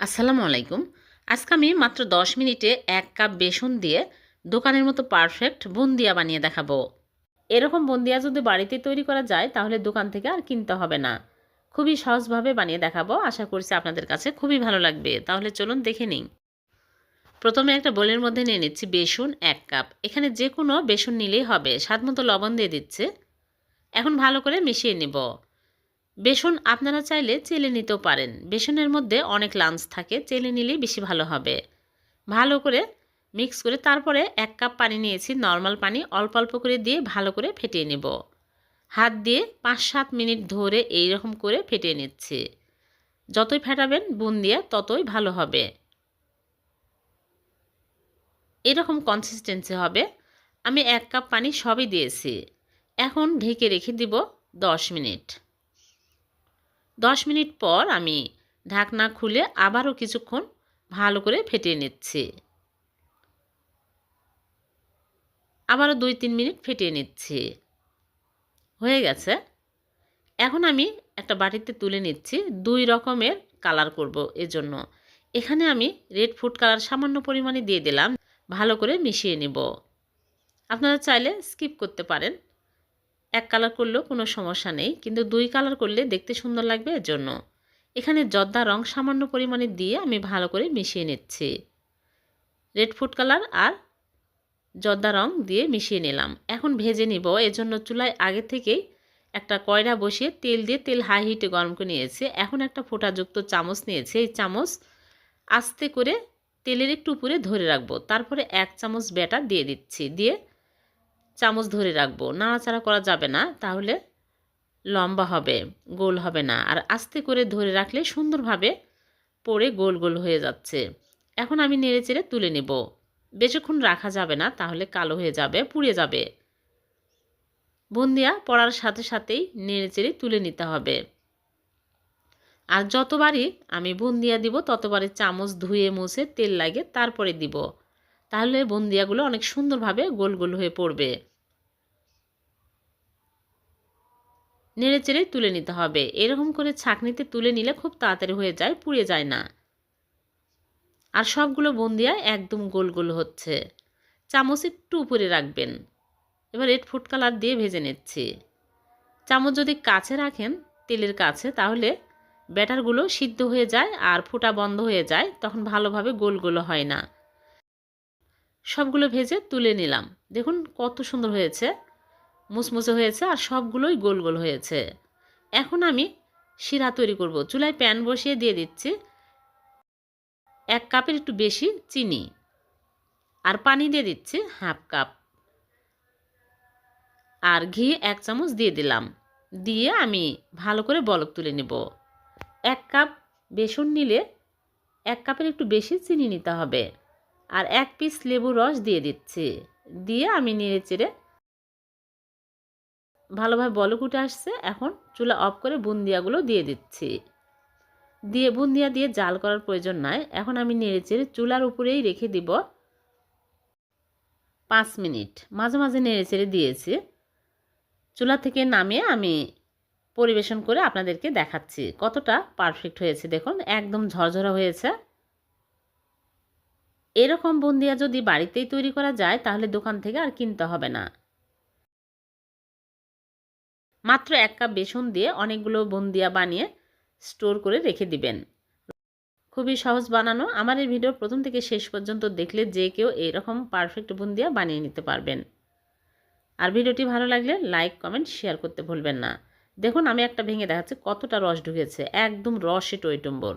আসসালামু আলাইকুম। আজকে আমি মাত্র 10 মিনিটে এক কাপ বেসন দিয়ে দোকানের মতো পারফেক্ট বুন্দিয়া বানিয়ে দেখাবো। এরকম বুন্দিয়া যদি বাড়িতে তৈরি করা যায়, তাহলে দোকান থেকে আর কিনতে হবে না। খুবই সহজভাবে বানিয়ে দেখাবো। আশা করছি আপনাদের কাছে খুবই ভালো লাগবে। তাহলে চলুন দেখে নিন প্রথমে একটা বোলের মধ্যে নিয়ে নিচ্ছি বেসন এক কাপ। এখানে যে কোনো বেসন নিলেই হবে। স্বাদ মতো লবণ দিয়ে দিচ্ছে। এখন ভালো করে মিশিয়ে নেব। বেসন আপনারা চাইলে চেলে নিতেও পারেন। বেসনের মধ্যে অনেক লাঞ্চ থাকে, চেলে নিলেই বেশি ভালো হবে। ভালো করে মিক্স করে তারপরে এক কাপ পানি নিয়েছি, নর্মাল পানি, অল্প অল্প করে দিয়ে ভালো করে ফেটিয়ে নেব। হাত দিয়ে পাঁচ সাত মিনিট ধরে এই রকম করে ফেটিয়ে নিচ্ছি। যতই ফেটাবেন, বুন দিয়ে ততই ভালো হবে। এরকম কনসিস্টেন্সি হবে। আমি এক কাপ পানি সবই দিয়েছি। এখন ঢেকে রেখে দিব দশ মিনিট। দশ মিনিট পর আমি ঢাকনা খুলে আবারও কিছুক্ষণ ভালো করে ফেটিয়ে নিচ্ছি। আবারও দুই তিন মিনিট ফেটিয়ে নিচ্ছি। হয়ে গেছে। এখন আমি একটা বাটিতে তুলে নিচ্ছি। দুই রকমের কালার করব এজন্য এখানে আমি রেড ফুড কালার সামান্য পরিমাণে দিয়ে দিলাম। ভালো করে মিশিয়ে নেব। আপনারা চাইলে স্কিপ করতে পারেন। কালার করলেও কোনো সমস্যা নেই, কিন্তু দুই কালার করলে দেখতে সুন্দর লাগবে এর জন্য এখানে জর্দা রং সামান্য পরিমাণে দিয়ে আমি ভালো করে মিশিয়ে নিচ্ছি। রেড ফুড কালার আর জর্দা রং দিয়ে মিশিয়ে নিলাম। এখন ভেজে নিব, এজন্য চুলায় আগে থেকেই একটা কয়লা বসিয়ে তেল দিয়ে তেল হাই হিটে গরম করে নিয়েছি। এখন একটা ফোঁটাযুক্ত চামচ নিয়েছি। এই চামচ আস্তে করে তেলের একটু উপরে ধরে রাখব। তারপরে এক চামচ ব্যাটার দিয়ে দিচ্ছি। দিয়ে চামচ ধরে রাখব। নাড়াচাড়া করা যাবে না, তাহলে লম্বা হবে, গোল হবে না। আর আস্তে করে ধরে রাখলে সুন্দরভাবে পড়ে গোল গোল হয়ে যাচ্ছে। এখন আমি নেড়ে চেড়ে তুলে নেব। বেশিক্ষণ রাখা যাবে না, তাহলে কালো হয়ে যাবে, পুড়ে যাবে। বন্দিয়া পড়ার সাথে সাথেই নেড়ে চেড়ে তুলে নিতে হবে। আর যতবারই আমি বুন্দিয়া দিব, ততবারই চামচ ধুয়ে মুছে তেল লাগে তারপরে দিব। তাহলে বুন্দিয়াগুলো অনেক সুন্দরভাবে গোল গোল হয়ে পড়বে। নেড়ে চেড়ে তুলে নিতে হবে। এরকম করে ছাঁকনিতে তুলে নিলে খুব তাড়াতাড়ি হয়ে যায়, পুড়ে যায় না। আর সবগুলো বন্দিয়া একদম গোল গোল হচ্ছে। চামচ একটু উপরে রাখবেন। এবার রেড ফুড কালার দিয়ে ভেজে নিচ্ছি। চামচ যদি কাছে রাখেন, তেলের কাছে, তাহলে ব্যাটারগুলো সিদ্ধ হয়ে যায় আর ফোটা বন্ধ হয়ে যায়, তখন ভালোভাবে গোল গোল হয় না। সবগুলো ভেজে তুলে নিলাম। দেখুন কত সুন্দর হয়েছে। মুসমুসে হয়েছে আর সবগুলোই গোল গোল হয়েছে। এখন আমি শিরা তৈরি করব। চুলায় প্যান বসিয়ে দিয়ে দিচ্ছি এক কাপের একটু বেশি চিনি আর পানি দিয়ে দিচ্ছি হাফ কাপ। আর ঘি এক চামচ দিয়ে দিলাম। দিয়ে আমি ভালো করে বলক তুলে নেব। এক কাপ বেসন নিলে এক কাপের একটু বেশি চিনি নিতে হবে। আর এক পিস লেবু রস দিয়ে দিচ্ছি। দিয়ে আমি নেড়ে চেড়ে ভালোভাবে বলক উঠে আসছে। এখন চুলা অফ করে বুন্দিয়াগুলো দিয়ে দিচ্ছি। দিয়ে বুন্দিয়া দিয়ে জাল করার প্রয়োজন নাই। এখন আমি নেড়ে চেড়ে চুলার উপরেই রেখে দিব পাঁচ মিনিট। মাঝে মাঝে নেড়ে চেড়ে দিয়েছি। চুলা থেকে নামিয়ে আমি পরিবেশন করে আপনাদেরকে দেখাচ্ছি কতটা পারফেক্ট হয়েছে। দেখুন, একদম ঝরঝরা হয়েছে। এরকম বুন্দিয়া যদি বাড়িতেই তৈরি করা যায়, তাহলে দোকান থেকে আর কিনতে হবে না। মাত্র এক কাপ বেসন দিয়ে অনেকগুলো বুন্দিয়া বানিয়ে স্টোর করে রেখে দিবেন। খুবই সহজ বানানো। আমার এই ভিডিও প্রথম থেকে শেষ পর্যন্ত দেখলে যে কেউ এরকম পারফেক্ট বুন্দিয়া বানিয়ে নিতে পারবেন। আর ভিডিওটি ভালো লাগলে লাইক, কমেন্ট, শেয়ার করতে ভুলবেন না। দেখুন, আমি একটা ভেঙে দেখাচ্ছি, কতটা রস ঢুকেছে। একদম রসে টইটম্বর